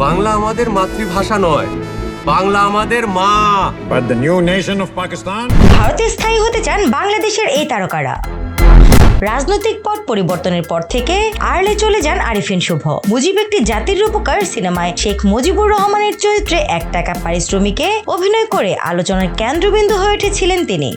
বাংলা আমাদের মাতৃভাষা নয়। বাংলা আমাদের মা। But the new nation of Pakistan? ভারতে স্থায়ী হতে চান বাংলাদেশের এই তারকারা। রাজনৈতিক পট পরিবর্তনের পর থেকে আর্লে চলে যান আরিফিন শুভ। মুজিব একটি জাতির রূপকার সিনেমায় শেখ মুজিবুর রহমানের চরিত্রে এক টাকা পারিশ্রমিকে অভিনয় করে আলোচনার কেন্দ্রবিন্দু হয়ে উঠেছিলেন তিনি।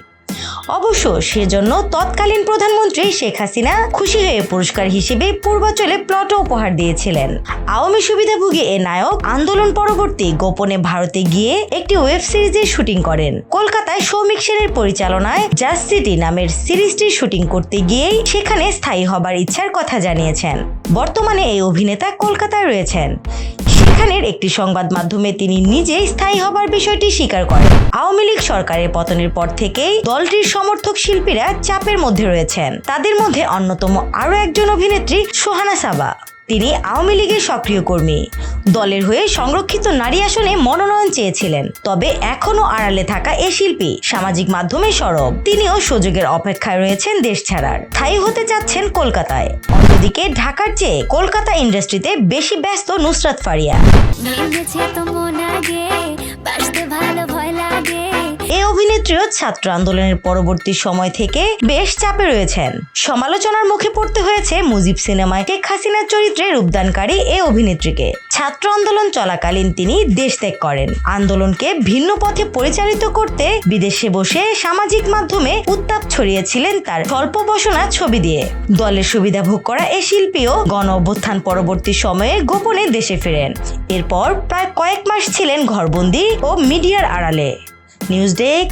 অবশ্য সেজন্য তৎকালীন প্রধানমন্ত্রী শেখ হাসিনা খুশি হয়ে পুরস্কার হিসেবে পূর্বাচলে প্লটও উপহার দিয়েছিলেন। আওয়ামী সুবিধাভোগী এ নায়ক আন্দোলন পরবর্তী গোপনে ভারতে গিয়ে একটি ওয়েব সিরিজের শুটিং করেন। কলকাতায় সৌমিক সেনের পরিচালনায় জাস্ট সিটি নামের সিরিজটির শুটিং করতে গিয়েই সেখানে স্থায়ী হবার ইচ্ছার কথা জানিয়েছেন। বর্তমানে এই অভিনেতা কলকাতায় রয়েছেন। সেখানের একটি সংবাদ মাধ্যমে তিনি নিজে স্থায়ী হবার বিষয়টি স্বীকার করেন। আওয়ামী লীগ সরকারের পতনের পর থেকেই দলটির সমর্থক শিল্পীরা চাপের মধ্যে রয়েছেন। তাদের মধ্যে অন্যতম আরও একজন অভিনেত্রী, সোহানা সাবা। তিনি আওয়ামী লীগের সক্রিয় কর্মী। দলের হয়ে সংরক্ষিত নারী আসনে মনোনয়ন চেয়েছিলেন, তবে এখনও আড়ালে থাকা এ শিল্পী সামাজিক মাধ্যমে সরব। তিনিও সুযোগের অপেক্ষায় রয়েছেন দেশ ছাড়ার। স্থায়ী হতে চাচ্ছেন কলকাতায়। অন্যদিকে ঢাকার চেয়ে কলকাতা ইন্ডাস্ট্রিতে বেশি ব্যস্ত নুসরাত ফারিয়া। অভিনেত্রীও ছাত্র আন্দোলনের পরবর্তী সময় থেকে বেশ চাপে রয়েছেন। সমালোচনার মুখে পড়তে হয়েছে মুজিব সিনেমায় শেখ হাসিনার চরিত্রে রূপদানকারী এই অভিনেত্রীকে। ছাত্র আন্দোলন চলাকালীন তিনি দেশ ত্যাগ করেন। আন্দোলনকে ভিন্ন পথে পরিচালিত করতে বিদেশে বসে সামাজিক মাধ্যমে উত্তাপ ছড়িয়েছিলেন তার স্বল্প বসনা ছবি দিয়ে। দলের সুবিধা ভোগ করা এ শিল্পীও গণ অভ্যুত্থান পরবর্তী সময়ে গোপনে দেশে ফেরেন। এরপর প্রায় কয়েক মাস ছিলেন ঘরবন্দি ও মিডিয়ার আড়ালে। News desk